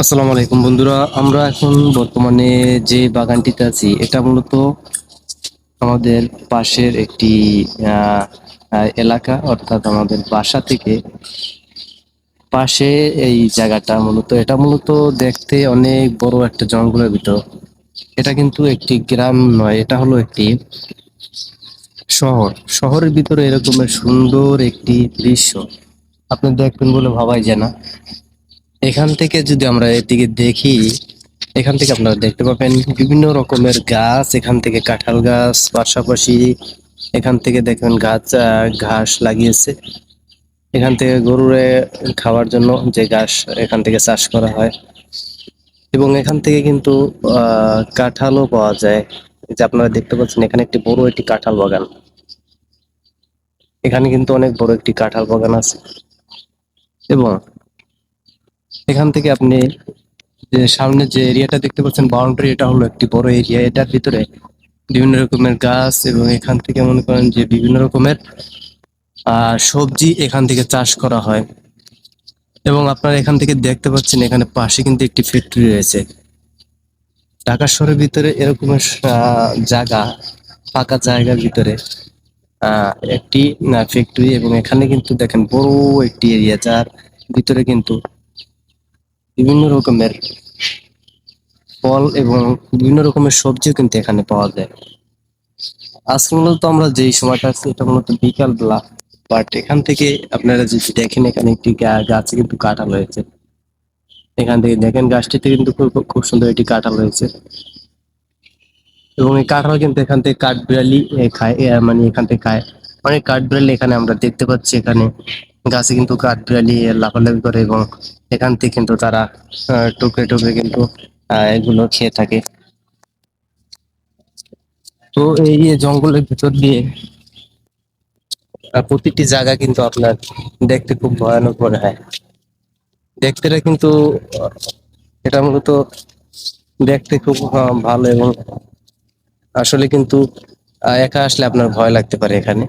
আসসালামু আলাইকুম বন্ধুরা, আমরা এখন বর্তমানে যে বাগানটিতে আছি, এটা মূলত আমাদের পাশের একটি এলাকা, অর্থাৎ আমাদের বাসা থেকে পাশে এই জায়গাটা মূলত। এটা মূলত দেখতে অনেক বড় একটা জঙ্গলের ভিতর। এটা কিন্তু একটি গ্রাম নয়, এটা হলো একটি শহর। শহরের ভিতরে এরকমের সুন্দর একটি দৃশ্য। আপনি দেখবেন বলে ভাবাই যায় না। এখান থেকে যদি আমরা এদিকে দেখি, এখান থেকে আপনারা দেখতে পাবেন বিভিন্ন রকমের গাছ, এখান থেকে কাঁঠাল গাছ পাশাপাশি এখান থেকে দেখবেন গাছ ঘাস লাগিয়েছে। এখান থেকে গরুরে খাওয়ার জন্য যে ঘাস এখান থেকে চাষ করা হয়। এবং এখান থেকে কিন্তু কাঁঠালও পাওয়া যায়। যে আপনারা দেখতে পাচ্ছেন, এখানে একটি বড় একটি কাঁঠাল বাগান। এখানে কিন্তু অনেক বড় একটি কাঁঠাল বাগান আছে। এবং এখান থেকে আপনি যে সামনে যে এরিয়াটা দেখতে পাচ্ছেন বাউন্ডারি এটা হলো একটি বড় এরিয়া এটার ভিতরে বিভিন্ন রকমের গাছ এবং এখান থেকে মনে করেন যে বিভিন্ন রকমের সবজি এখান থেকে চাষ করা হয়। এবং আপনারা এখান থেকে দেখতে পাচ্ছেন এখানে পাশে কিন্তু একটি ফ্যাক্টরি রয়েছে। ঢাকা শহরের ভিতরে এরকমের জায়গা ফাঁকা জায়গার ভিতরে একটি ফ্যাক্টরি এবং এখানে কিন্তু দেখেন বড় একটি এরিয়া যার ভিতরে কিন্তু বিভিন্ন রকমের ফল এবং বিভিন্ন রকমের সবজিও কিন্তু এখানে পাওয়া যায়। আজকে মূলত আমরা যেই সময়টা আছি, এটা মূলত বিকাল বেলা বাট এখান থেকে আপনারা যদি দেখেন, এখানে একটি গাছে কিন্তু কাঁঠাল রয়েছে। এখান থেকে দেখেন, গাছটিতে কিন্তু খুব খুব সুন্দর একটি কাঁঠাল রয়েছে। এবং এই কাঁঠাল কিন্তু এখান থেকে কাঠবিড়ালি খায় মানে এখান থেকে খায়। অনেক কাঠবিড়ালি এখানে আমরা দেখতে পাচ্ছি এখানে। গাছে কিন্তু কাঠবিড়ালি লাফালাফি করে এবং এখান থেকে কিন্তু তারা টুকরে টুকরে কিন্তু এগুলো খেয়ে থাকে। তো এই জঙ্গলের ভিতর দিয়ে প্রতিটি জায়গা কিন্তু আপনার দেখতে খুব ভয়ানক মনে হয়। দেখতে কিন্তু, এটা মূলত দেখতে খুব ভালো এবং আসলে কিন্তু একা আসলে আপনার ভয় লাগতে পারে এখানে।